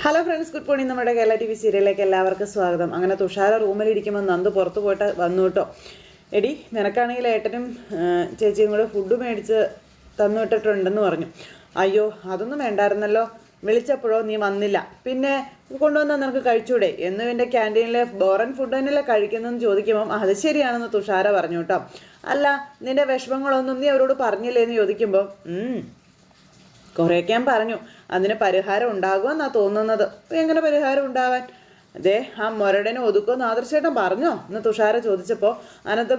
Hello friends good morning നമ്മുടെ Kerala T V സീരിയലിലേക്ക് എല്ലാവർക്കും സ്വാഗതം. അങ്ങനെ തുഷാര റൂമിലിരിക്കുമ്പോൾ നന്ദ് പുറത്ത് പോയിട്ട് വന്നു കേട്ടോ. എടി നിനക്കാണെങ്കിൽ ഏട്ടനും ചേച്ചിയും കൂടെ ഫുഡ് മേടിച്ച് തന്നു വിട്ടിട്ടുണ്ടെന്ന് പറഞ്ഞു. അയ്യോ അതൊന്നും വേണ്ടായിരുന്നല്ലോ. വിളിച്ചപ്പോഴോ നീ വന്നില്ല. പിന്നെ കൊണ്ടുവന്നാൽ നിനക്ക് കഴിച്ചൂടെ? എന്നും എന്റെ ക്യാന്റീനിലെ ബോറൻ ഫുഡ് തന്നെയല്ലേ കഴിക്കുന്നതെന്ന് ചോദിക്കുമ്പം അത് ശരിയാണെന്ന് തുഷാര പറഞ്ഞു കേട്ടോ. അല്ല നിന്റെ വിഷമങ്ങളൊന്നും നീ അവരോട് പറഞ്ഞില്ലേ എന്ന് ചോദിക്കുമ്പോൾ "ഉം, കുറേയൊക്കെ ഞാൻ പറഞ്ഞു. അതിന് പരിഹാരം ഉണ്ടാകുമെന്നാണ് തോന്നുന്നത്. എങ്ങനെ പരിഹാരം ഉണ്ടാവാൻ? അതെ ആ മൊരടനെ ഒതുക്കുമെന്ന് ആദർശേട്ടൻ പറഞ്ഞോ? എന്ന് തുഷാര ചോദിച്ചപ്പോൾ അനന്ത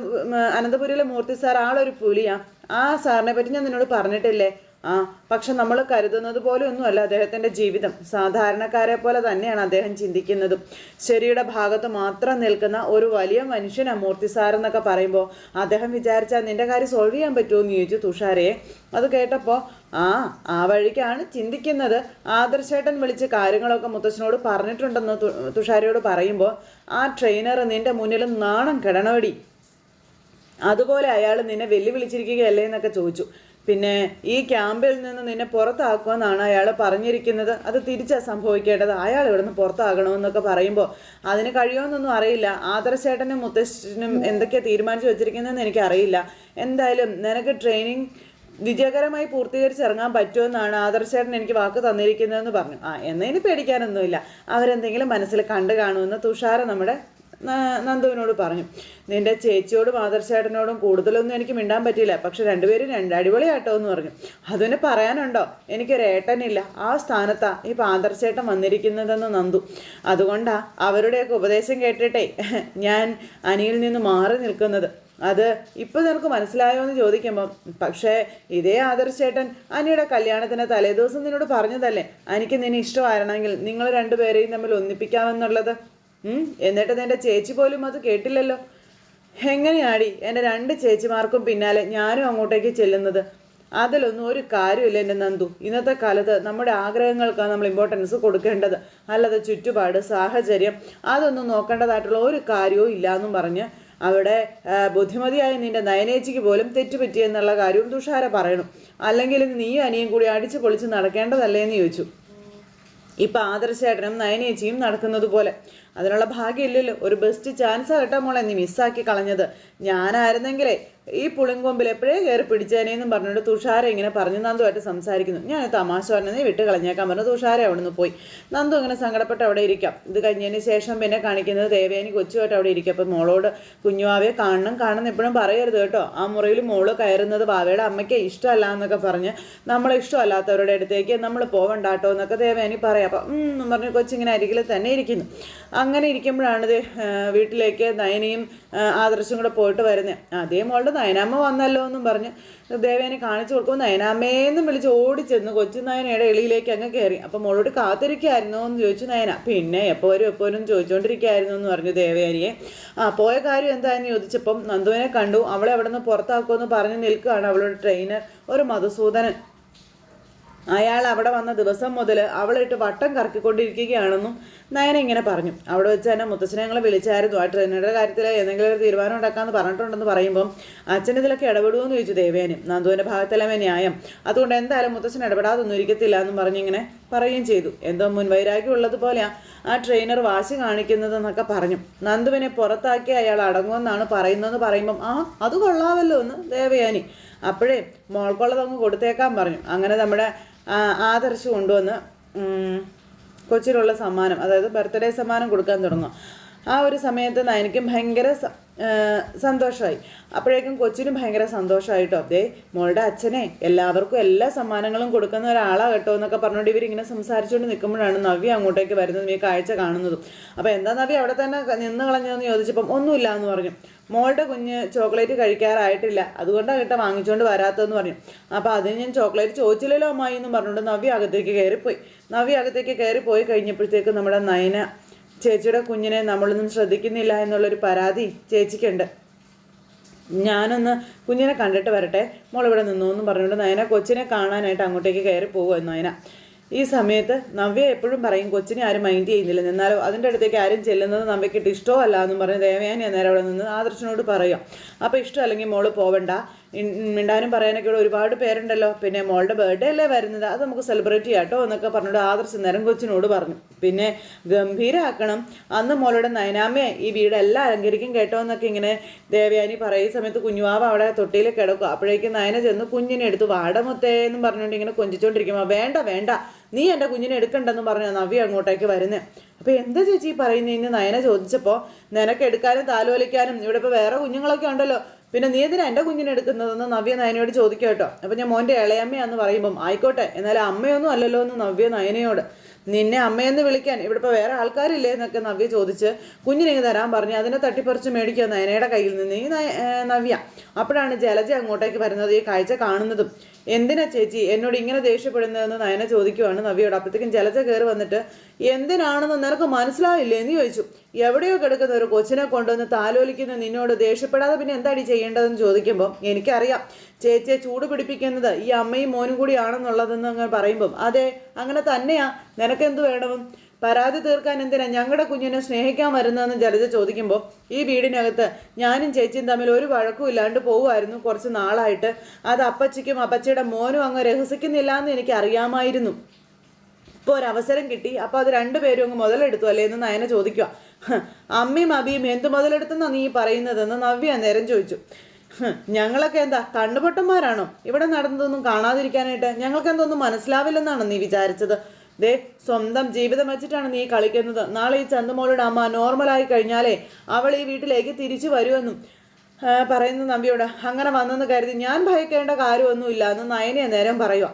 അനന്തപുരിയിലെ മൂർത്തി സാർ ആളൊരു പുലിയാ. ആ സാറിനെ പറ്റി ഞാൻ നിന്നോട് പറഞ്ഞിട്ടില്ലേ? ആ പക്ഷെ നമ്മൾ കരുതുന്നത് പോലെ ഒന്നുമല്ല അദ്ദേഹത്തിന്റെ ജീവിതം. സാധാരണക്കാരെ പോലെ തന്നെയാണ് അദ്ദേഹം ചിന്തിക്കുന്നതും. ശരിയുടെ ഭാഗത്ത് മാത്രം നിൽക്കുന്ന ഒരു വലിയ മനുഷ്യനാണ് മൂർത്തിസാർ എന്നൊക്കെ പറയുമ്പോൾ അദ്ദേഹം വിചാരിച്ചാൽ നിന്റെ കാര്യം സോൾവ് ചെയ്യാൻ പറ്റുമോ? എന്ന് ചോദിച്ചു തുഷാരയെ അത് കേട്ടപ്പോൾ ആ ആ വഴിക്കാണ് ചിന്തിക്കുന്നത്. ആദർശേട്ടൻ വിളിച്ച് കാര്യങ്ങളൊക്കെ മുത്തശ്ശനോട് പറഞ്ഞിട്ടുണ്ടെന്ന് തുഷാരയോട് പറയുമ്പോൾ ആ ട്രെയിനർ നിന്റെ മുന്നിൽ നാണം കിടണോടി. അതുപോലെ അയാൾ നിന്നെ വെല്ലുവിളിച്ചിരിക്കുകയല്ലേ? എന്നൊക്കെ ചോദിച്ചു. പിന്നെ ഈ ക്യാമ്പിൽ നിന്ന് നിന്നെ പുറത്താക്കുമെന്നാണ് അയാൾ പറഞ്ഞിരിക്കുന്നത്. അത് തിരിച്ചാ സംഭവിക്കേണ്ടത്. അയാൾ ഇവിടെ നിന്ന് പുറത്താകണമെന്നൊക്കെ പറയുമ്പോൾ അതിന് കഴിയുമെന്നൊന്നും അറിയില്ല. ആദർശേട്ടനും മുത്തശ്ശനും എന്തൊക്കെയാണ് തീരുമാനിച്ചു വെച്ചിരിക്കുന്നതെന്ന് എനിക്കറിയില്ല. എന്തായാലും നിനക്ക് ട്രെയിനിങ് വിജയകരമായി പൂർത്തീകരിച്ചിറങ്ങാൻ പറ്റുമെന്നാണ് ആദർശേട്ടൻ എനിക്ക് വാക്ക് തന്നിരിക്കുന്നതെന്ന് പറഞ്ഞു. ആ എന്നതിന് പേടിക്കാനൊന്നുമില്ല. അവരെന്തെങ്കിലും മനസ്സിൽ കണ്ടു കാണുമെന്ന് തുഷാര നമ്മുടെ നന്ദുവിനോട് പറഞ്ഞു. നിന്റെ ചേച്ചിയോടും ആദർശേട്ടനോടും കൂടുതലൊന്നും എനിക്ക് മിണ്ടാൻ പറ്റിയില്ല. പക്ഷെ രണ്ടുപേരും രണ്ട് അടിപൊളിയാട്ടോ എന്ന് പറഞ്ഞു. അതിന് പറയാനുണ്ടോ? എനിക്കൊരു ഏട്ടനില്ല. ആ സ്ഥാനത്താ ഈ ആദർശേട്ടൻ വന്നിരിക്കുന്നതെന്ന് നന്ദു. അതുകൊണ്ടാ അവരുടെയൊക്കെ ഉപദേശം കേട്ടിട്ടേ ഞാൻ അനിയിൽ നിന്ന് മാറി നിൽക്കുന്നത്. അത് ഇപ്പോൾ നിനക്ക് മനസ്സിലായോ എന്ന് ചോദിക്കുമ്പം പക്ഷേ ഇതേ ആദർശേട്ടൻ അനിയുടെ കല്യാണത്തിന് തലേദിവസം നിന്നോട് പറഞ്ഞതല്ലേ? എനിക്ക് നിന്നെ ഇഷ്ടമായിരുന്നെങ്കിൽ നിങ്ങൾ രണ്ടുപേരെയും തമ്മിൽ ഒന്നിപ്പിക്കാമെന്നുള്ളത്. എന്നിട്ട് നിന്റെ ചേച്ചി പോലും അത് കേട്ടില്ലല്ലോ. എങ്ങനെയാടി എന്റെ രണ്ട് ചേച്ചിമാർക്കും പിന്നാലെ ഞാനും അങ്ങോട്ടേക്ക് ചെല്ലുന്നത്? അതിലൊന്നും ഒരു കാര്യമില്ല എന്റെ നന്ദു. ഇന്നത്തെ കാലത്ത് നമ്മുടെ ആഗ്രഹങ്ങൾക്കാണ് നമ്മൾ ഇമ്പോർട്ടൻസ് കൊടുക്കേണ്ടത്. അല്ലാതെ ചുറ്റുപാട് സാഹചര്യം അതൊന്നും നോക്കേണ്ടതായിട്ടുള്ള ഒരു കാര്യവും ഇല്ല എന്നും പറഞ്ഞ് അവിടെ ബുദ്ധിമതിയായ നിന്റെ നയനേച്ചിക്ക് പോലും തെറ്റുപറ്റി എന്നുള്ള കാര്യവും തുഷാര പറയണം. അല്ലെങ്കിൽ നീയും അനിയും കൂടി അടിച്ചു പൊളിച്ച് നടക്കേണ്ടതല്ലേ എന്ന് ചോദിച്ചു. ഇപ്പൊ ആദർശേട്ടനും നയനേച്ചിയും നടക്കുന്നത് പോലെ. അതിനുള്ള ഭാഗ്യമില്ലല്ലോ. ഒരു ബെസ്റ്റ് ചാൻസ് കേട്ടോ മോളെ നീ മിസ്സാക്കി കളഞ്ഞത്. ഞാനായിരുന്നെങ്കിലേ ഈ പുളിങ്കൊമ്പിൽ എപ്പോഴേ കയറി പിടിച്ചേനേന്നും പറഞ്ഞിട്ട് തുഷാര ഇങ്ങനെ പറഞ്ഞു നന്ദുമായിട്ട് സംസാരിക്കുന്നു. ഞാൻ തമാശ പറഞ്ഞ നീ വിട്ട് കളഞ്ഞേക്കാൻ പറഞ്ഞു. തുഷാര അവിടെ നിന്ന് പോയി. നന്ദു ഇങ്ങനെ സങ്കടപ്പെട്ട് അവിടെ ഇരിക്കാം. ഇത് കഴിഞ്ഞതിന് ശേഷം പിന്നെ കാണിക്കുന്നത് ദേവേനി കൊച്ചുമായിട്ട് അവിടെ ഇരിക്കും. അപ്പം മോളോട് കുഞ്ഞുവാവയെ കാണണം കാണണം എപ്പോഴും പറയരുത് കേട്ടോ. ആ മുറിയിൽ മോൾ കയറുന്നത് ബാവയുടെ അമ്മയ്ക്ക് ഇഷ്ടമല്ല എന്നൊക്കെ പറഞ്ഞ് നമ്മളെ ഇഷ്ടമല്ലാത്തവരുടെ അടുത്തേക്ക് നമ്മൾ പോവണ്ടാട്ടോ എന്നൊക്കെ ദേവേനി പറയാം. അപ്പം എന്നും പറഞ്ഞ് കൊച്ചിങ്ങനെ അരികിൽ തന്നെ ഇരിക്കുന്നു. അങ്ങനെ ഇരിക്കുമ്പോഴാണ് ഇത് വീട്ടിലേക്ക് നയനയും ആദർശും കൂടെ പോയിട്ട് വരുന്നത് അതേ മോളുടെ നയനാമ്മ വന്നല്ലോ എന്നും പറഞ്ഞ് ദേവേനെ കാണിച്ചു കൊടുക്കുമ്പോൾ നയനാമ്മേന്നും വിളിച്ച് ഓടിച്ചെന്ന് കൊച്ചു നയനയുടെ എളിയിലേക്ക് അങ്ങ് കയറി അപ്പം മോളോട് കാത്തിരിക്കായിരുന്നോ എന്ന് ചോദിച്ചു നയന. പിന്നെ എപ്പോൾ വരും എപ്പോൾ വരും ചോദിച്ചുകൊണ്ടിരിക്കുകയായിരുന്നു എന്ന് പറഞ്ഞു ദേവേനിയെ ആ പോയ കാര്യം എന്താണെന്ന് ചോദിച്ചപ്പം നന്ദുവിനെ കണ്ടു. അവളെ അവിടെ നിന്ന് പുറത്താക്കുമെന്ന് പറഞ്ഞ് നിൽക്കുകയാണ് അവളുടെ ട്രെയിനർ ഒരു മധുസൂദനൻ. അയാൾ അവിടെ വന്ന ദിവസം മുതൽ അവളിട്ട് വട്ടം കറക്കിക്കൊണ്ടിരിക്കുകയാണെന്നും നയന ഇങ്ങനെ പറഞ്ഞു. അവിടെ വെച്ച് തന്നെ മുത്തച്ഛനെ ഞങ്ങൾ വിളിച്ചായിരുന്നു. ആ ട്രെയിനറുടെ കാര്യത്തിൽ എന്തെങ്കിലും ഒരു തീരുമാനം ഉണ്ടാക്കാമെന്ന് പറഞ്ഞിട്ടുണ്ടെന്ന് പറയുമ്പം അച്ഛൻ ഇതിലൊക്കെ ഇടപെടുമെന്ന് ചോദിച്ചു ദേവേനും. നന്ദുവിന്റെ ഭാഗത്തെല്ലാമേ ന്യായം. അതുകൊണ്ട് എന്തായാലും മുത്തച്ഛൻ ഇടപെടാതൊന്നും ഇരിക്കത്തില്ല എന്നും പറഞ്ഞിങ്ങനെ പറയുകയും ചെയ്തു. എന്തോ മുൻവൈരാഗ്യം ഉള്ളതുപോലെയാണ് ആ ട്രെയിനർ വാശി കാണിക്കുന്നതെന്നൊക്കെ പറഞ്ഞു. നന്ദുവിനെ പുറത്താക്കി അയാൾ അടങ്ങുമെന്നാണ് പറയുന്നതെന്ന് പറയുമ്പം ആ അത് കൊള്ളാമല്ലോ എന്ന് ദേവയാനി അപ്പോഴേ മോൾക്കുള്ളതങ്ങ് കൊടുത്തേക്കാൻ പറഞ്ഞു. അങ്ങനെ നമ്മുടെ ആദർശ് കൊണ്ടുവന്ന് ഉം, കൊച്ചിനുള്ള സമ്മാനം അതായത് ബർത്ത്ഡേ സമ്മാനം കൊടുക്കാൻ തുടങ്ങും. ആ ഒരു സമയത്ത് എനിക്ക് ഭയങ്കര സന്തോഷമായി അപ്പോഴേക്കും കൊച്ചിനും ഭയങ്കര സന്തോഷമായിട്ടോ അതേ മോളുടെ അച്ഛനെ എല്ലാവർക്കും എല്ലാ സമ്മാനങ്ങളും കൊടുക്കുന്ന ഒരാളാ കേട്ടോ എന്നൊക്കെ പറഞ്ഞുകൊണ്ട് ഇവരിങ്ങനെ സംസാരിച്ചുകൊണ്ട് നിൽക്കുമ്പോഴാണ് നവ്യ അങ്ങോട്ടേക്ക് വരുന്നതും ഈ കാഴ്ച കാണുന്നതും. അപ്പോൾ എന്താ നവ്യ അവിടെ തന്നെ നിന്ന് കളഞ്ഞതെന്ന് ചോദിച്ചപ്പം ഒന്നുമില്ല എന്ന് പറഞ്ഞു. മോളുടെ കുഞ്ഞ് ചോക്ലേറ്റ് കഴിക്കാറായിട്ടില്ല. അതുകൊണ്ടാണ് കേട്ടോ വാങ്ങിച്ചുകൊണ്ട് വരാത്തതെന്ന് പറഞ്ഞു. അപ്പോൾ അതിന് ഞാൻ ചോക്ലേറ്റ് ചോദിച്ചില്ലല്ലോ അമ്മായി എന്നും പറഞ്ഞുകൊണ്ട് നവ്യ അകത്തേക്ക് കയറിപ്പോയി. നവ്യ അകത്തേക്ക് കയറി പോയി കഴിഞ്ഞപ്പോഴത്തേക്ക് നമ്മുടെ നയന ചേച്ചിയുടെ കുഞ്ഞിനെ നമ്മളൊന്നും ശ്രദ്ധിക്കുന്നില്ല എന്നുള്ളൊരു പരാതി ചേച്ചിക്കുണ്ട്. ഞാനൊന്ന് കുഞ്ഞിനെ കണ്ടിട്ട് വരട്ടെ. മോൾ ഇവിടെ നിന്നു എന്നും പറഞ്ഞുകൊണ്ട് നയന കൊച്ചിനെ കാണാനായിട്ട് അങ്ങോട്ടേക്ക് കയറി പോകുമായിരുന്നു നയന. ഈ സമയത്ത് നവ്യ എപ്പോഴും പറയും കൊച്ചിനെ ആരും മൈൻഡ് ചെയ്യുന്നില്ല. എന്നാലോ അതിന്റെ അടുത്തേക്ക് ആരും ചെല്ലുന്നത് നവ്യക്കിട്ട് ഇഷ്ടമല്ല എന്നും പറഞ്ഞ് ദേവയാനി അന്നേരം അവിടെ നിന്ന് ആദർശനോട് പറയാം. അപ്പോൾ ഇഷ്ടമല്ലെങ്കിൽ മോൾ പോവണ്ട. മിണ്ടാനും പറയാനൊക്കെ ഉള്ള ഒരുപാട് പേരുണ്ടല്ലോ. പിന്നെ മോളുടെ ബർത്ത്ഡേ അല്ലേ വരുന്നത്. അത് നമുക്ക് സെലിബ്രേറ്റ് ചെയ്യാം കേട്ടോ എന്നൊക്കെ പറഞ്ഞിട്ട് ആദർശ് നേരം കൊച്ചിനോട് പറഞ്ഞു. പിന്നെ ഗംഭീരമാക്കണം അന്ന് മോളുടെ നയനാമ്മയെ ഈ വീടെല്ലാം അലങ്കരിക്കും കേട്ടോ എന്നൊക്കെ ഇങ്ങനെ ദേവയാനി പറയുന്ന സമയത്ത് കുഞ്ഞുവാവ അവിടെ തൊട്ടിയിൽ കിടക്കും. അപ്പോഴേക്കും നയന ചെന്ന് കുഞ്ഞിനെ എടുത്ത് വാടമുത്തേ എന്നും പറഞ്ഞുകൊണ്ട് ഇങ്ങനെ കൊഞ്ചിച്ചോണ്ടിരിക്കുമ്പോൾ വേണ്ട വേണ്ട. നീ എന്റെ കുഞ്ഞിനെ എടുക്കണ്ടെന്ന് പറഞ്ഞു നവ്യ അങ്ങോട്ടേക്ക് വരുന്നത് അപ്പോൾ എന്താ ചേച്ചി പറയുന്നത് പറയുന്നതെന്ന് നയന ചോദിച്ചപ്പോൾ നിനക്ക് എടുക്കാനും താലോലിക്കാനും ഇവിടെ ഇപ്പോൾ വേറെ കുഞ്ഞുങ്ങളൊക്കെ ഉണ്ടല്ലോ. പിന്നെ നീ എന്തിനാ എന്റെ കുഞ്ഞിനെ എടുക്കുന്നതെന്ന് നവ്യ നയനയോട് ചോദിക്കുക കേട്ടോ. അപ്പോൾ ഞാൻ മോന്റെ ഇളയമ്മയാന്ന് പറയുമ്പം ആയിക്കോട്ടെ എന്നാലും അമ്മയൊന്നും അല്ലല്ലോ എന്ന് നവ്യ നയനയോട്. നിന്നെ അമ്മയെന്ന് വിളിക്കാൻ. ഇവിടെ ഇപ്പോൾ വേറെ ആൾക്കാരില്ലേ എന്നൊക്കെ നവ്യ ചോദിച്ച് കുഞ്ഞിനെ തരാൻ പറഞ്ഞു അതിനെ തട്ടിപ്പറിച്ച് മേടിക്കുക നയനയുടെ കയ്യിൽ നിന്ന്. ഈ നവ്യ അപ്പോഴാണ് ജലജ അങ്ങോട്ടേക്ക് വരുന്നത് ഈ കാഴ്ച കാണുന്നതും. എന്തിനാ ചേച്ചി എന്നോട് ഇങ്ങനെ ദേഷ്യപ്പെടുന്നതെന്ന് നയന ചോദിക്കുവാണ് നവ്യയോട്. അപ്പോഴത്തേക്കും ജലജ കയറി വന്നിട്ട് എന്തിനാണെന്ന് നിനക്ക് മനസ്സിലാവില്ലേ എന്ന് ചോദിച്ചു. എവിടെയോ കിടക്കുന്ന ഒരു കൊച്ചിനെ കൊണ്ടുവന്ന് താലോലിക്കുന്ന നിന്നോട് ദേഷ്യപ്പെടാതെ പിന്നെ എന്താടി ചെയ്യേണ്ടതെന്ന് ചോദിക്കുമ്പോൾ എനിക്കറിയാം. ചേച്ചിയെ ചൂട് പിടിപ്പിക്കുന്നത് ഈ അമ്മയും മോനും കൂടിയാണെന്നുള്ളതെന്ന് അങ്ങ് പറയുമ്പം. അതെ അങ്ങനെ തന്നെയാ. നിനക്കെന്ത് വേണം പരാതി തീർക്കാൻ എന്തിനാ ഞങ്ങളുടെ കുഞ്ഞിനെ സ്നേഹിക്കാൻ വരുന്നതെന്ന് ജലജ ചോദിക്കുമ്പോൾ ഈ വീടിനകത്ത് ഞാനും ചേച്ചിയും തമ്മിൽ ഒരു വഴക്കും ഇല്ലാണ്ട് പോവുമായിരുന്നു കുറച്ച് നാളായിട്ട്. അത് അപ്പച്ചിക്കും അപ്പച്ചിയുടെ മോനും അങ്ങ് രഹസിക്കുന്നില്ല എന്ന് എനിക്ക് അറിയാമായിരുന്നു ഇപ്പോൾ ഒരു അവസരം കിട്ടി. അപ്പോൾ അത് രണ്ടുപേരും അങ്ങ് മുതലെടുത്തു അല്ലേ എന്ന് നയന ചോദിക്കുക അമ്മയും അബിയും എന്ത് മുതലെടുത്തെന്നാ നീ പറയുന്നതെന്ന് നവ്യ നേരം ചോദിച്ചു. ഞങ്ങളൊക്കെ എന്താ കണ്ണുപൊട്ടന്മാരാണോ? ഇവിടെ നടന്നതൊന്നും കാണാതിരിക്കാനായിട്ട് ഞങ്ങൾക്ക് എന്തൊന്നും മനസ്സിലാവില്ലെന്നാണ് നീ വിചാരിച്ചത്? ദേ സ്വന്തം ജീവിതം വെച്ചിട്ടാണ് നീ കളിക്കുന്നത്. നാളെ ഈ ചന്ദമോളുടെ അമ്മ നോർമലായി കഴിഞ്ഞാലേ അവൾ ഈ വീട്ടിലേക്ക് തിരിച്ചു വരുമെന്നും പറയുന്നു നമ്പിയോട്. അങ്ങനെ വന്നെന്ന് കരുതി ഞാൻ ഭയക്കേണ്ട കാര്യമൊന്നുമില്ല എന്ന് നയനെ നേരം പറയുക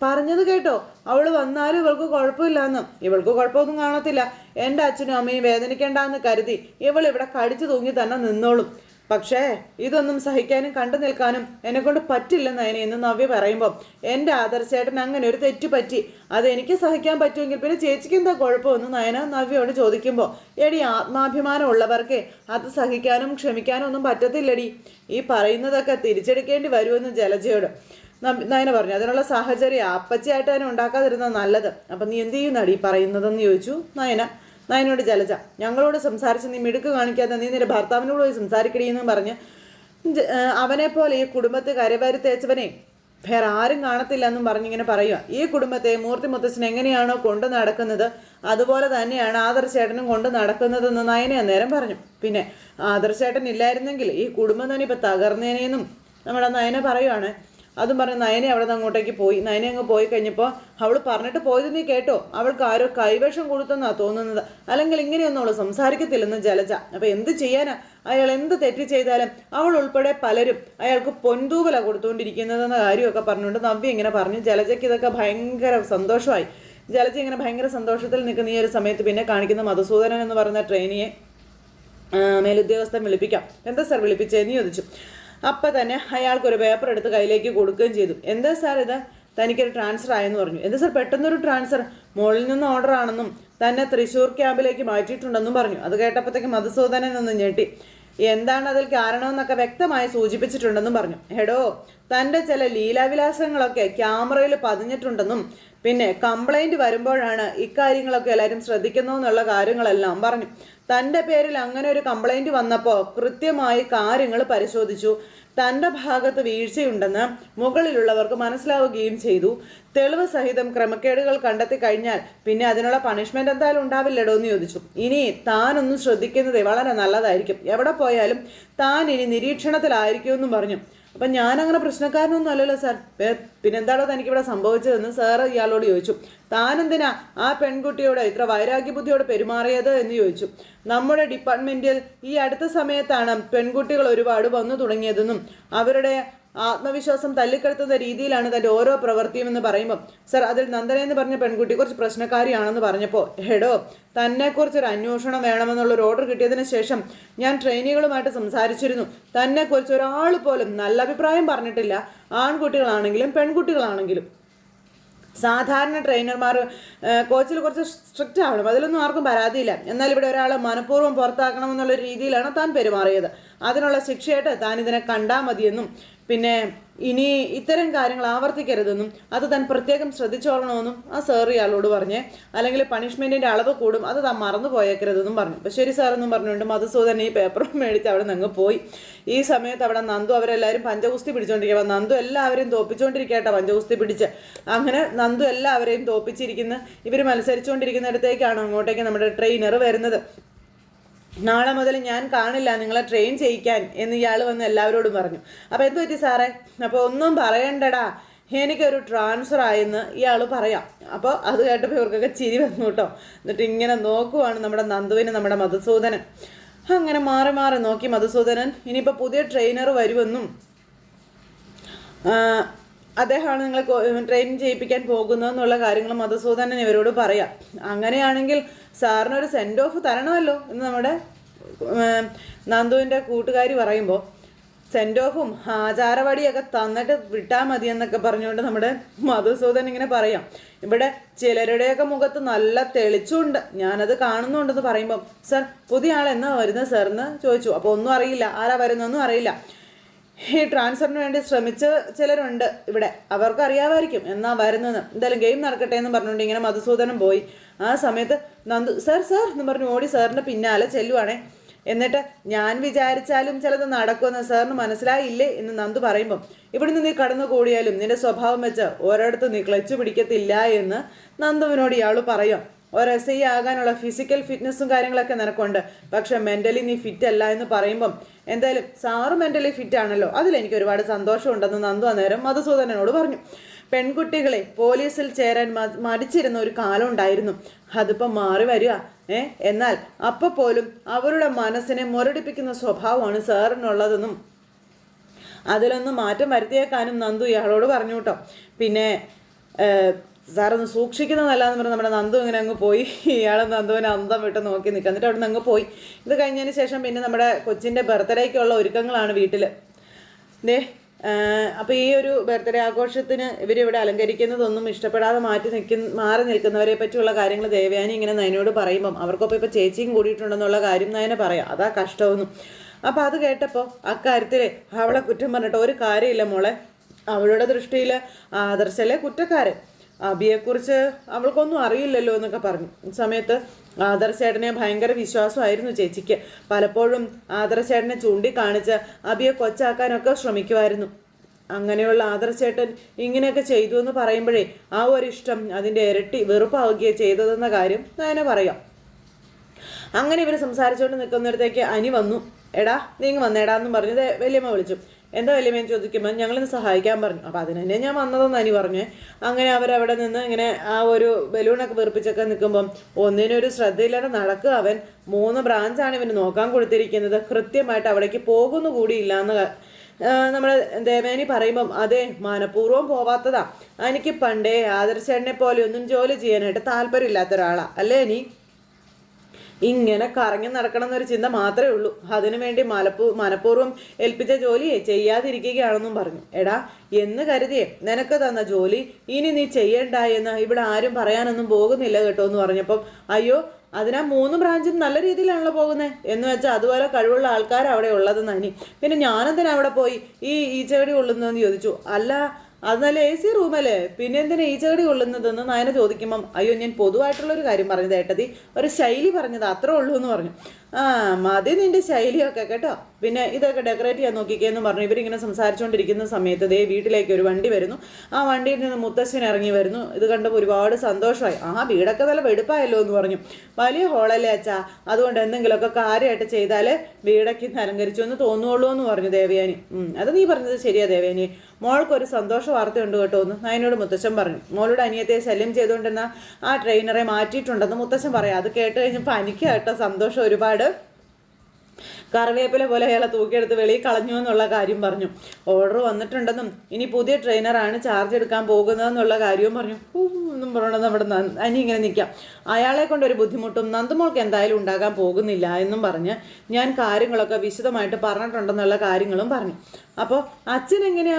പറഞ്ഞത് കേട്ടോ അവൾ വന്നാലും ഇവൾക്ക് കുഴപ്പമില്ലെന്ന്. ഇവൾക്ക് കുഴപ്പമൊന്നും കാണത്തില്ല. എന്റെ അച്ഛനും അമ്മയും വേദനിക്കേണ്ടെന്ന് കരുതി ഇവൾ ഇവിടെ കടിച്ചു തൂങ്ങി തന്നെ നിന്നോളും. പക്ഷേ ഇതൊന്നും സഹിക്കാനും കണ്ടു നിൽക്കാനും എന്നെ കൊണ്ട് പറ്റില്ലെന്ന് അതിനെ എന്ന് നവ്യ പറയുമ്പോൾ എന്റെ ആദർശേട്ടൻ അങ്ങനെ ഒരു തെറ്റ് പറ്റി. അത് എനിക്ക് സഹിക്കാൻ പറ്റുമെങ്കിൽ പിന്നെ ചേച്ചിക്ക് എന്താ കുഴപ്പമെന്ന് നയന നവ്യയോട് ചോദിക്കുമ്പോൾ എടി ആത്മാഭിമാനം ഉള്ളവർക്ക് അത് സഹിക്കാനും ക്ഷമിക്കാനും ഒന്നും പറ്റത്തില്ലടി. ഈ പറയുന്നതൊക്കെ തിരിച്ചെടുക്കേണ്ടി വരുമെന്ന് ജലജയോട് നയന പറഞ്ഞു. അതിനുള്ള സാഹചര്യം അപ്പച്ചയായിട്ട് തന്നെ ഉണ്ടാക്കാതിരുന്നത് നല്ലത്. അപ്പം നീ എന്ത് ചെയ്യുന്നടി പറയുന്നതെന്ന് ചോദിച്ചു നയന. നയനോട് ജലജ ഞങ്ങളോട് സംസാരിച്ച് നീ മിടുക്ക് കാണിക്കാതെ നീ നിന്റെ ഭർത്താവിനോട് പോയി സംസാരിക്കടിയെന്ന് പറഞ്ഞ് അവനെപ്പോലെ അവനെ പോലെ ഈ കുടുംബത്തെ കരവാരി തേച്ചവനെ വേറെ ആരും കാണത്തില്ല എന്നും പറഞ്ഞിങ്ങനെ പറയുക ഈ കുടുംബത്തെ മൂർത്തി മുത്തച്ഛൻ എങ്ങനെയാണോ കൊണ്ടു നടക്കുന്നത് അതുപോലെ തന്നെയാണ് ആദർശേട്ടനും കൊണ്ട് നടക്കുന്നതെന്ന് നയനെ അന്നേരം പറഞ്ഞു. പിന്നെ ആദർശേട്ടൻ ഇല്ലായിരുന്നെങ്കിൽ ഈ കുടുംബം തന്നെ ഇപ്പം തകർന്നേനെന്നും നമ്മുടെ നയന പറയുവാണ്. അതും പറഞ്ഞ് നയനെ അവിടെ അങ്ങോട്ടേക്ക് പോയി. നയനെ അങ്ങ് പോയി കഴിഞ്ഞപ്പോൾ അവൾ പറഞ്ഞിട്ട് പോയത് നീ കേട്ടോ? അവൾക്ക് ആരോ കൈവേഷം കൊടുത്തെന്നാ തോന്നുന്നത്. അല്ലെങ്കിൽ ഇങ്ങനെയൊന്നും അവൾ സംസാരിക്കത്തില്ലെന്ന് ജലജ. അപ്പം എന്ത് ചെയ്യാനാ? അയാൾ എന്ത് തെറ്റ് ചെയ്താലും അവൾ ഉൾപ്പെടെ പലരും അയാൾക്ക് പൊൻതൂവല കൊടുത്തുകൊണ്ടിരിക്കുന്നതെന്ന കാര്യമൊക്കെ പറഞ്ഞുകൊണ്ട് നവ്യ ഇങ്ങനെ പറഞ്ഞു. ജലജയ്ക്ക് ഇതൊക്കെ ഭയങ്കര സന്തോഷമായി. ജലജ ഇങ്ങനെ ഭയങ്കര സന്തോഷത്തിൽ നിൽക്കുന്ന ഈ ഒരു സമയത്ത് പിന്നെ കാണിക്കുന്ന മധുസൂദനൻ എന്ന് പറയുന്ന ട്രെയിനിയെ മേലുദ്യോഗസ്ഥൻ വിളിപ്പിക്കാം. എന്താ സാർ വിളിപ്പിച്ചതെന്ന് ചോദിച്ചു. അപ്പം തന്നെ അയാൾക്കൊരു പേപ്പർ എടുത്ത് കയ്യിലേക്ക് കൊടുക്കുകയും ചെയ്തു. എന്താ സാർ ഇത്? തനിക്കൊരു ട്രാൻസ്ഫർ ആയെന്ന് പറഞ്ഞു. എന്താ സാർ പെട്ടെന്നൊരു ട്രാൻസ്ഫർ മുകളിൽ നിന്ന് ഓർഡർ ആണെന്നും തന്നെ തൃശ്ശൂർ ക്യാമ്പിലേക്ക് മാറ്റിയിട്ടുണ്ടെന്നും പറഞ്ഞു. അത് കേട്ടപ്പോഴത്തേക്ക് മധുസൂദനൻ ഒന്ന് ഞെട്ടി. എന്താണ് അതിൽ കാരണമെന്നൊക്കെ വ്യക്തമായി സൂചിപ്പിച്ചിട്ടുണ്ടെന്നും പറഞ്ഞു. എടോ തന്റെ ചില ലീലാവിലാസങ്ങളൊക്കെ ക്യാമറയിൽ പതിഞ്ഞിട്ടുണ്ടെന്നും പിന്നെ കംപ്ലൈന്റ് വരുമ്പോഴാണ് ഇക്കാര്യങ്ങളൊക്കെ എല്ലാവരും ശ്രദ്ധിക്കുന്നതെന്നുള്ള കാര്യങ്ങളെല്ലാം പറഞ്ഞു. തന്റെ പേരിൽ അങ്ങനെ ഒരു കംപ്ലൈന്റ് വന്നപ്പോൾ കൃത്യമായി കാര്യങ്ങൾ പരിശോധിച്ചു. തന്റെ ഭാഗത്ത് വീഴ്ചയുണ്ടെന്ന് മുകളിലുള്ളവർക്ക് മനസ്സിലാവുകയും ചെയ്തു. തെളിവ് സഹിതം ക്രമക്കേടുകൾ കണ്ടെത്തി കഴിഞ്ഞാൽ പിന്നെ അതിനുള്ള പണിഷ്മെന്റ് എന്തായാലും ഉണ്ടാവില്ലടോ എന്ന് ചോദിച്ചു. ഇനി താനൊന്നും ശ്രദ്ധിക്കുന്നതേ വളരെ നല്ലതായിരിക്കും. എവിടെ പോയാലും താൻ ഇനി നിരീക്ഷണത്തിലായിരിക്കുമെന്നും പറഞ്ഞു. അപ്പം ഞാനങ്ങനെ പ്രശ്നക്കാരനൊന്നും അല്ലല്ലോ സാർ. പിന്നെന്താണോ തനിക്കിവിടെ സംഭവിച്ചതെന്ന് സാർ ഇയാളോട് ചോദിച്ചു. താനെന്തിനാ ആ പെൺകുട്ടിയോട് ഇത്ര വൈരാഗ്യ ബുദ്ധിയോട് പെരുമാറിയത് എന്ന് ചോദിച്ചു. നമ്മുടെ ഡിപ്പാർട്ട്മെന്റിൽ ഈ അടുത്ത സമയത്താണ് പെൺകുട്ടികൾ ഒരുപാട് വന്നു തുടങ്ങിയതെന്നും അവരുടെ ആത്മവിശ്വാസം തല്ലിക്കെടുത്തുന്ന രീതിയിലാണ് തന്റെ ഓരോ പ്രവൃത്തിയും എന്ന് പറയുമ്പോൾ സർ അതിൽ നന്ദന എന്ന് പറഞ്ഞ പെൺകുട്ടി കുറച്ച് പ്രശ്നക്കാരിയാണെന്ന് പറഞ്ഞപ്പോൾ ഹെഡോ തന്നെക്കുറിച്ച് ഒരു അന്വേഷണം വേണമെന്നുള്ള ഒരു ഓർഡർ കിട്ടിയതിന് ശേഷം ഞാൻ ട്രെയിനികളുമായിട്ട് സംസാരിച്ചിരുന്നു. തന്നെക്കുറിച്ച് ഒരാൾ പോലും നല്ല അഭിപ്രായം പറഞ്ഞിട്ടില്ല. ആൺകുട്ടികളാണെങ്കിലും പെൺകുട്ടികളാണെങ്കിലും. സാധാരണ ട്രെയിനർമാർ കോച്ചിൽ കുറച്ച് സ്ട്രിക്റ്റ് ആവണം. അതിലൊന്നും ആർക്കും പരാതിയില്ല. എന്നാൽ ഇവിടെ ഒരാളെ മനഃപൂർവം പുറത്താക്കണമെന്നുള്ള രീതിയിലാണ് താൻ പെരുമാറിയത്. അതിനുള്ള ശിക്ഷയായിട്ട് താൻ ഇതിനെ കണ്ടാൽ മതിയെന്നും പിന്നെ ഇനി ഇത്തരം കാര്യങ്ങൾ ആവർത്തിക്കരുതെന്നും അത് താൻ പ്രത്യേകം ശ്രദ്ധിച്ചോളണമെന്നും ആ സാർ ഇയാളോട് പറഞ്ഞേ അല്ലെങ്കിൽ പണിഷ്മെന്റിന്റെ അളവ് കൂടും അത് താൻ മറന്നു പോയേക്കരുതെന്നും പറഞ്ഞു. അപ്പോൾ ശരി സാറെന്നും പറഞ്ഞുകൊണ്ട് മധുസൂദൻ ഈ പേപ്പറും മേടിച്ച് അവിടെ നിന്ന് പോയി. ഈ സമയത്ത് അവിടെ നന്ദു അവരെല്ലാവരും പഞ്ചകുസ്തി പിടിച്ചുകൊണ്ടിരിക്കുക നന്ദു എല്ലാവരെയും തോപ്പിച്ചുകൊണ്ടിരിക്കട്ടെ പഞ്ചകുസ്തി പിടിച്ച്. അങ്ങനെ നന്ദു എല്ലാവരെയും തോപ്പിച്ചിരിക്കുന്ന. ഇവർ മത്സരിച്ചുകൊണ്ടിരിക്കുന്ന മത്സരിച്ചുകൊണ്ടിരിക്കുന്നിടത്തേക്കാണ് അങ്ങോട്ടേക്ക് നമ്മുടെ ട്രെയിനർ വരുന്നത്. നാളെ മുതൽ ഞാൻ കാണില്ല നിങ്ങളെ ട്രെയിൻ ചെയ്യിക്കാൻ എന്ന് ഇയാൾ വന്ന് എല്ലാവരോടും പറഞ്ഞു. അപ്പോൾ എന്ത് പറ്റി സാറേ? അപ്പോൾ ഒന്നും പറയണ്ടടാ. എനിക്കൊരു ട്രാൻസ്ഫർ ആയെന്ന് ഇയാൾ പറയാം. അപ്പോൾ അത് കേട്ടപ്പോൾ ഇവർക്കൊക്കെ ചിരി വന്നു കേട്ടോ. എന്നിട്ട് ഇങ്ങനെ നോക്കുവാണ് നമ്മുടെ നന്ദുവിന് നമ്മുടെ മധുസൂദനൻ. അങ്ങനെ മാറി മാറി നോക്കി മധുസൂദനൻ ഇനിയിപ്പോൾ പുതിയ ട്രെയിനർ വരുമെന്നും അദ്ദേഹമാണ് നിങ്ങൾ ട്രെയിൻ ചെയ്യിപ്പിക്കാൻ പോകുന്നതെന്നുള്ള കാര്യങ്ങൾ മധുസൂദനൻ ഇവരോട് പറയാം. അങ്ങനെയാണെങ്കിൽ സാറിനൊരു സെൻഡ് ഓഫ് തരണമല്ലോ എന്ന് നമ്മുടെ നന്ദുവിന്റെ കൂട്ടുകാരി പറയുമ്പോൾ സെൻഡ് ഓഫും ആചാരവടിയൊക്കെ തന്നിട്ട് വിട്ടാൽ മതി എന്നൊക്കെ പറഞ്ഞുകൊണ്ട് നമ്മുടെ മധുസൂദൻ ഇങ്ങനെ പറയാം. ഇവിടെ ചിലരുടെയൊക്കെ മുഖത്ത് നല്ല തെളിച്ചുണ്ട് ഞാനത് കാണുന്നുണ്ടെന്ന് പറയുമ്പോൾ സർ പുതിയ ആൾ എന്നാ വരുന്നത്? സാർ എന്ന് ചോദിച്ചു. അപ്പോൾ ഒന്നും അറിയില്ല. ആരാ വരുന്നൊന്നും അറിയില്ല. ഈ ട്രാൻസ്ഫറിന് വേണ്ടി ശ്രമിച്ച ചിലരുണ്ട് ഇവിടെ. അവർക്ക് അറിയാമായിരിക്കും എന്നാ വരുന്നത് എന്തായാലും ഗെയിം നടക്കട്ടെ എന്ന് പറഞ്ഞുകൊണ്ട് ഇങ്ങനെ മധുസൂദനം പോയി. ആ സമയത്ത് നന്ദു സാർ സാർ എന്ന് പറഞ്ഞു ഓടി സാറിന്റെ പിന്നാലെ ചെല്ലുവാണേ. എന്നിട്ട് ഞാൻ വിചാരിച്ചാലും ചിലത് നടക്കുമെന്ന് സാറിന് മനസ്സിലായില്ലേ? എന്ന് നന്ദു പറയുമ്പം ഇവിടുന്ന് നീ കടന്നു കൂടിയാലും നിന്റെ സ്വഭാവം വെച്ച് ഓരോടത്ത് നീ ക്ലച്ച് പിടിക്കത്തില്ല എന്ന് നന്ദുവിനോട് ഇയാൾ പറയാം. ഒരു എസ് ഐ ആകാനുള്ള ഫിസിക്കൽ ഫിറ്റ്നസ്സും കാര്യങ്ങളൊക്കെ നിനക്കുണ്ട്. പക്ഷെ മെന്റലി നീ ഫിറ്റ് അല്ല എന്ന് പറയുമ്പം എന്തായാലും സാറ് മെന്റലി ഫിറ്റ് ആണല്ലോ. അതിലെനിക്ക് ഒരുപാട് സന്തോഷമുണ്ടെന്ന് നന്ദു അന്നേരം മധുസൂദനോട് പറഞ്ഞു. പെൺകുട്ടികളെ പോലീസിൽ ചേരാൻ മടിച്ചിരുന്ന ഒരു കാലം ഉണ്ടായിരുന്നു. അതിപ്പം മാറി വരിക. ഏ എന്നാൽ അപ്പോൾ പോലും അവരുടെ മനസ്സിനെ മുരടിപ്പിക്കുന്ന സ്വഭാവമാണ് സാറിനുള്ളതെന്നും അതിലൊന്നും മാറ്റം വരുത്തിയേക്കാനും നന്ദു ഇയാളോട് പറഞ്ഞു കേട്ടോ പിന്നെ സാറൊന്ന് സൂക്ഷിക്കുന്നതല്ലാന്ന് പറഞ്ഞ് നമ്മുടെ നന്ദു ഇങ്ങനെ അങ്ങ് പോയി. ഇയാൾ നന്ദുവിനെ അന്തം വിട്ട് നോക്കി നിൽക്കുക എന്നിട്ട് അവിടെ നിന്ന് അങ്ങ് പോയി. ഇത് കഴിഞ്ഞതിന് ശേഷം പിന്നെ നമ്മുടെ കൊച്ചിന്റെ ബർത്ത്ഡേക്കുള്ള ഒരുക്കങ്ങളാണ് വീട്ടിൽ ദേ അപ്പോൾ ഈ ഒരു ബർത്ത്ഡേ ആഘോഷത്തിന് ഇവരിവിടെ അലങ്കരിക്കുന്നതൊന്നും ഇഷ്ടപ്പെടാതെ മാറ്റി നിൽക്കുന്ന മാറി നിൽക്കുന്നവരെ പറ്റിയുള്ള കാര്യങ്ങൾ ദേവയാനി ഇങ്ങനെ നയനോട് പറയുമ്പം അവർക്കൊപ്പം ഇപ്പോൾ ചേച്ചിയും കൂടിയിട്ടുണ്ടെന്നുള്ള കാര്യം നയനെ പറയാം. അതാ കഷ്ടമൊന്നും. അപ്പോൾ അത് കേട്ടപ്പോൾ അക്കാര്യത്തിൽ അവളെ കുറ്റം പറഞ്ഞിട്ട് ഒരു കാര്യമില്ല മോളെ. അവളുടെ ദൃഷ്ടിയിൽ ആദർശല്ലേ കുറ്റക്കാരൻ. അബിയെക്കുറിച്ച് അവൾക്കൊന്നും അറിയില്ലല്ലോ എന്നൊക്കെ പറഞ്ഞു. സമയത്ത് ആദർശേട്ടനെ ഭയങ്കര വിശ്വാസമായിരുന്നു ചേച്ചിക്ക്. പലപ്പോഴും ആദർശേട്ടനെ ചൂണ്ടിക്കാണിച്ച് അബിയെ കൊച്ചാക്കാനൊക്കെ ശ്രമിക്കുമായിരുന്നു. അങ്ങനെയുള്ള ആദർശേട്ടൻ ഇങ്ങനെയൊക്കെ ചെയ്തു എന്ന് പറയുമ്പോഴേ ആ ഒരു ഇഷ്ടം അതിന്റെ ഇരട്ടി വെറുപ്പാവുകയാണ് ചെയ്തതെന്ന കാര്യം ഞാൻ പറയാം. അങ്ങനെ ഇവർ സംസാരിച്ചുകൊണ്ട് നിൽക്കുന്നിടത്തേക്ക് അനി വന്നു. എടാ നീങ്ങ് വന്നേടാന്നും പറഞ്ഞത് വലിയമ്മ വിളിച്ചു. എന്താ വലിയമേൻ ചോദിക്കുമ്പോൾ ഞങ്ങളിന്ന് സഹായിക്കാൻ പറഞ്ഞു. അപ്പോൾ അതിന് തന്നെ ഞാൻ വന്നതെന്ന് അനി പറഞ്ഞു. അങ്ങനെ അവരവിടെ നിന്ന് ഇങ്ങനെ ആ ഒരു ബലൂണൊക്കെ വീർപ്പിച്ചൊക്കെ നിൽക്കുമ്പം ഒന്നിനൊരു ശ്രദ്ധയില്ലാതെ നടക്കുക അവൻ. മൂന്ന് ബ്രാഞ്ചാണ് ഇവന് നോക്കാൻ കൊടുത്തിരിക്കുന്നത്. കൃത്യമായിട്ട് അവിടേക്ക് പോകുന്നു കൂടിയില്ല എന്ന് നമ്മൾ ദേവേനി പറയുമ്പം അതെ മനഃപൂർവം പോവാത്തതാ. എനിക്ക് പണ്ടേ ആദർശേട്ടനെ പോലെ ഒന്നും ജോലി ചെയ്യാനായിട്ട് താല്പര്യമില്ലാത്ത ഒരാളാണ് അല്ലേ നീ? ഇങ്ങനെ കറങ്ങി നടക്കണം എന്നൊരു ചിന്ത മാത്രമേ ഉള്ളൂ. അതിനു വേണ്ടി മലപ്പൂ മനഃപൂർവം ഏൽപ്പിച്ച ജോലിയെ ചെയ്യാതിരിക്കുകയാണെന്നും പറഞ്ഞു. എടാ എന്ന് കരുതിയേ നിനക്ക് തന്ന ജോലി ഇനി നീ ചെയ്യണ്ട എന്ന് ഇവിടെ ആരും പറയാനൊന്നും പോകുന്നില്ല കേട്ടോ എന്ന് പറഞ്ഞപ്പം അയ്യോ അതിനാ മൂന്ന് ബ്രാഞ്ചും നല്ല രീതിയിലാണല്ലോ പോകുന്നത് എന്ന് വെച്ചാൽ അതുപോലെ കഴിവുള്ള ആൾക്കാർ അവിടെ ഉള്ളത് നനി പിന്നെ ഞാനെന്തിനാ അവിടെ പോയി ഈ ഈച്ചവടി കൊള്ളുന്നതെന്ന് ചോദിച്ചു. അല്ല അത് നല്ല എ സി റൂമല്ലേ പിന്നെ എന്തിനാ ഈ ചെടി കൊള്ളുന്നതെന്ന് നയന ചോദിക്കുമ്പം അയ്യോ ഞാൻ പൊതുവായിട്ടുള്ള ഒരു കാര്യം പറഞ്ഞത് ഏട്ടതി ഒരു ശൈലി പറഞ്ഞത് അത്രേ ഉള്ളൂ എന്ന് പറഞ്ഞു. ആ മതി നിന്റെ ശൈലിയൊക്കെ കേട്ടോ. പിന്നെ ഇതൊക്കെ ഡെക്കറേറ്റ് ചെയ്യാൻ നോക്കിക്കേന്ന് പറഞ്ഞു. ഇവരിങ്ങനെ സംസാരിച്ചുകൊണ്ടിരിക്കുന്ന സമയത്ത് ദേ വീട്ടിലേക്ക് ഒരു വണ്ടി വരുന്നു. ആ വണ്ടിയിൽ നിന്ന് മുത്തശ്ശൻ ഇറങ്ങി വരുന്നു. ഇത് കണ്ടപ്പോൾ ഒരുപാട് സന്തോഷമായി. ആ വീടൊക്കെ നല്ല വെടുപ്പായല്ലോ എന്ന് പറഞ്ഞു. വലിയ ഹോളല്ലേ അച്ഛാ. അതുകൊണ്ട് എന്തെങ്കിലുമൊക്കെ കാര്യമായിട്ട് ചെയ്താൽ വീടൊക്കെ അലങ്കരിച്ചു എന്ന് തോന്നുള്ളൂ എന്ന് പറഞ്ഞു ദേവയാനി. അത് നീ പറഞ്ഞത് ശരിയാ ദേവയാനി. മോൾക്കൊരു സന്തോഷ വാർത്തയുണ്ട് കേട്ടോ എന്ന് നയനോട് മുത്തശ്ശൻ പറഞ്ഞു. മോളുടെ അനിയത്തെ ശല്യം ചെയ്തുകൊണ്ടിരുന്ന ആ ട്രെയിനറെ മാറ്റിയിട്ടുണ്ടെന്ന് മുത്തശ്ശൻ പറയാം. അത് കേട്ട് കഴിഞ്ഞപ്പോൾ എനിക്ക് കേട്ടോ സന്തോഷം ഒരുപാട്. കറിവേപ്പില പോലെ അയാളെ തൂക്കിയെടുത്ത് വെളിയിൽ കളഞ്ഞു എന്നുള്ള കാര്യം പറഞ്ഞു. ഓർഡർ വന്നിട്ടുണ്ടെന്നും ഇനി പുതിയ ട്രെയിനറാണ് ചാർജ് എടുക്കാൻ പോകുന്നതെന്നുള്ള കാര്യവും പറഞ്ഞു. ഒന്നും പറഞ്ഞു നമ്മുടെ അനി ഇങ്ങനെ നിൽക്കാം. അയാളെ കൊണ്ട് ഒരു ബുദ്ധിമുട്ടും നന്ദുമോൾക്ക് എന്തായാലും ഉണ്ടാകാൻ പോകുന്നില്ല എന്നും പറഞ്ഞ് ഞാൻ കാര്യങ്ങളൊക്കെ വിശദമായിട്ട് പറഞ്ഞിട്ടുണ്ടെന്നുള്ള കാര്യങ്ങളും പറഞ്ഞു. അപ്പോൾ അച്ഛൻ എങ്ങനെ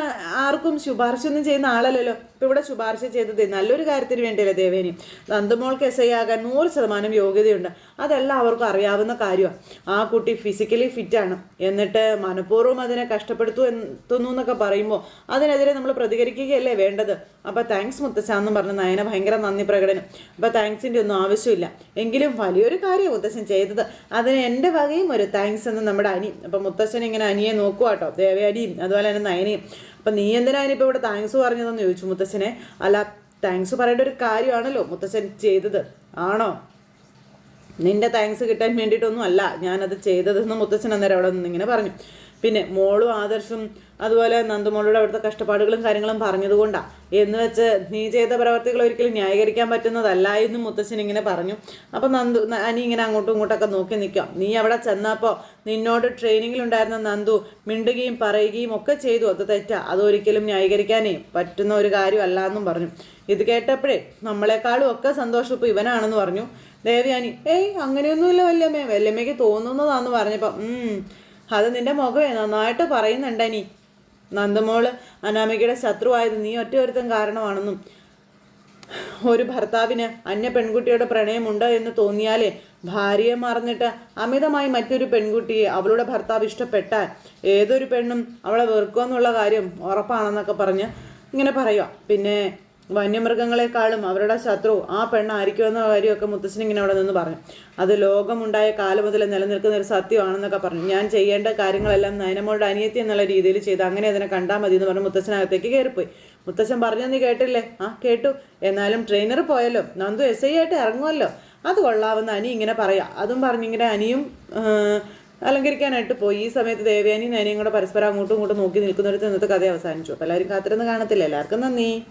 ആർക്കും ശുപാർശ ഒന്നും ചെയ്യുന്ന ആളല്ലല്ലോ. ഇപ്പം ഇവിടെ ശുപാർശ ചെയ്തത് നല്ലൊരു കാര്യത്തിന് വേണ്ടിയല്ലേ ദേവേനി? നന്ദമോൾക്ക് എസ് ഐ ആകാൻ നൂറ് ശതമാനം യോഗ്യതയുണ്ട്. അതെല്ലാവർക്കും അറിയാവുന്ന കാര്യമാണ് ആ കുട്ടി ഫിസിക്കലി ഫിറ്റാണ് എന്നിട്ട് മനഃപൂർവം അതിനെ കഷ്ടപ്പെടുത്തു എത്തുന്നു എന്നൊക്കെ പറയുമ്പോൾ അതിനെതിരെ നമ്മൾ പ്രതികരിക്കുകയല്ലേ വേണ്ടത്? അപ്പോൾ താങ്ക്സ് മുത്തച്ഛ എന്നും പറഞ്ഞ് നയന ഭയങ്കര നന്ദി പ്രകടനം. അപ്പോൾ താങ്ക്സിന്റെ ഒന്നും ആവശ്യമില്ല. എങ്കിലും വലിയൊരു കാര്യം മുത്തശ്ശൻ ചെയ്തത്. അതിന് എന്റെ വകയും ഒരു താങ്ക്സ് എന്ന് നമ്മുടെ അനി. അപ്പം മുത്തശ്ശൻ ഇങ്ങനെ അനിയെ നോക്കുക കേട്ടോ ദേവയാനിയും അതുപോലെ തന്നെ നയനയും. അപ്പം നീ എന്തിനാ ഇനിയിപ്പോൾ ഇവിടെ താങ്ക്സ് പറഞ്ഞതെന്ന് ചോദിച്ചു മുത്തശ്ശനെ? അല്ല താങ്ക്സ് പറയേണ്ട ഒരു കാര്യമാണല്ലോ മുത്തശ്ശൻ ചെയ്തത്. ആണോ? നിന്റെ താങ്ക്സ് കിട്ടാൻ വേണ്ടിയിട്ടൊന്നും അല്ല ഞാനത് ചെയ്തതെന്ന് മുത്തച്ഛൻ അന്നേരം അവിടെ നിന്ന് ഇങ്ങനെ പറഞ്ഞു. പിന്നെ മോളും ആദർശും അതുപോലെ നന്ദുമോളുടെ അവിടുത്തെ കഷ്ടപ്പാടുകളും കാര്യങ്ങളും പറഞ്ഞതുകൊണ്ടാണ് എന്ന് വെച്ച് നീ ചെയ്ത പ്രവർത്തികൾ ഒരിക്കലും ന്യായീകരിക്കാൻ പറ്റുന്നതല്ല എന്നും മുത്തശ്ശൻ ഇങ്ങനെ പറഞ്ഞു. അപ്പം നന്ദു അനി ഇങ്ങനെ അങ്ങോട്ടും ഇങ്ങോട്ടൊക്കെ നോക്കി നിൽക്കാം നീ അവിടെ ചെന്നപ്പോൾ നിന്നോട് ട്രെയിനിങ്ങിലുണ്ടായിരുന്ന നന്ദു മിണ്ടുകയും പറയുകയും ഒക്കെ ചെയ്തു. അത് തെറ്റാ. അതൊരിക്കലും ന്യായീകരിക്കാനേ പറ്റുന്ന ഒരു കാര്യമല്ല എന്നും പറഞ്ഞു. ഇത് കേട്ടപ്പോഴേ നമ്മളെക്കാളും ഒക്കെ സന്തോഷം ഇപ്പോൾ ഇവനാണെന്ന് പറഞ്ഞു. ദേവയാനി ഏയ് അങ്ങനെയൊന്നുമില്ല വല്യമ്മേ. വല്യമ്മയ്ക്ക് തോന്നുന്നതാന്ന് പറഞ്ഞപ്പം ഉം, അത് നിന്റെ മുഖമേ നന്നായിട്ട് പറയുന്നുണ്ടനി നന്ദമോൾ അനാമികയുടെ ശത്രുവായത് നീ ഒറ്റ ഒരുത്തം കാരണമാണെന്നും. ഒരു ഭർത്താവിന് അന്യ പെൺകുട്ടിയുടെ പ്രണയമുണ്ട് എന്ന് തോന്നിയാലേ ഭാര്യയെ മറന്നിട്ട് അമിതമായി മറ്റൊരു പെൺകുട്ടിയെ അവളുടെ ഭർത്താവ് ഇഷ്ടപ്പെട്ടാൽ ഏതൊരു പെണ്ണും അവളെ വെറുക്കുമെന്നുള്ള കാര്യം ഉറപ്പാണെന്നൊക്കെ പറഞ്ഞ് ഇങ്ങനെ പറയുക പിന്നെ വന്യമൃഗങ്ങളെക്കാളും അവരുടെ ശത്രു ആ പെണ്ണായിരിക്കുമെന്ന കാര്യമൊക്കെ മുത്തശ്ശൻ ഇങ്ങനെ അവിടെ നിന്ന് പറഞ്ഞു. അത് ലോകമുണ്ടായ കാലം മുതൽ നിലനിൽക്കുന്ന ഒരു സത്യമാണെന്നൊക്കെ പറഞ്ഞു. ഞാൻ ചെയ്യേണ്ട കാര്യങ്ങളെല്ലാം നയനമോളുടെ അനിയത്തി എന്നുള്ള രീതിയിൽ ചെയ്ത് അങ്ങനെ അതിനെ കണ്ടാൽ മതി എന്ന് പറഞ്ഞ് മുത്തശ്ശനകത്തേക്ക് കയറിപ്പോയി. മുത്തശ്ശൻ പറഞ്ഞു നീ കേട്ടില്ലേ? ആ കേട്ടു. എന്നാലും ട്രെയിനർ പോയല്ലോ. നന്ദു എസ് ഐ ആയിട്ട് ഇറങ്ങുമല്ലോ അത് കൊള്ളാവുന്ന അനി ഇങ്ങനെ പറയാം. അതും പറഞ്ഞിങ്ങനെ അനിയും അലങ്കരിക്കാനായിട്ട് പോയി. ഈ സമയത്ത് ദേവയാനിയും നയനയും കൂടെ പരസ്പരം അങ്ങോട്ടും ഇങ്ങോട്ടും നോക്കി നിൽക്കുന്നിടത്ത് ഇന്നത്തെ കഥ അവസാനിച്ചു. അപ്പോൾ എല്ലാവരും കാത്തിരുന്ന് കാണത്തില്ല? എല്ലാവർക്കും നന്ദി.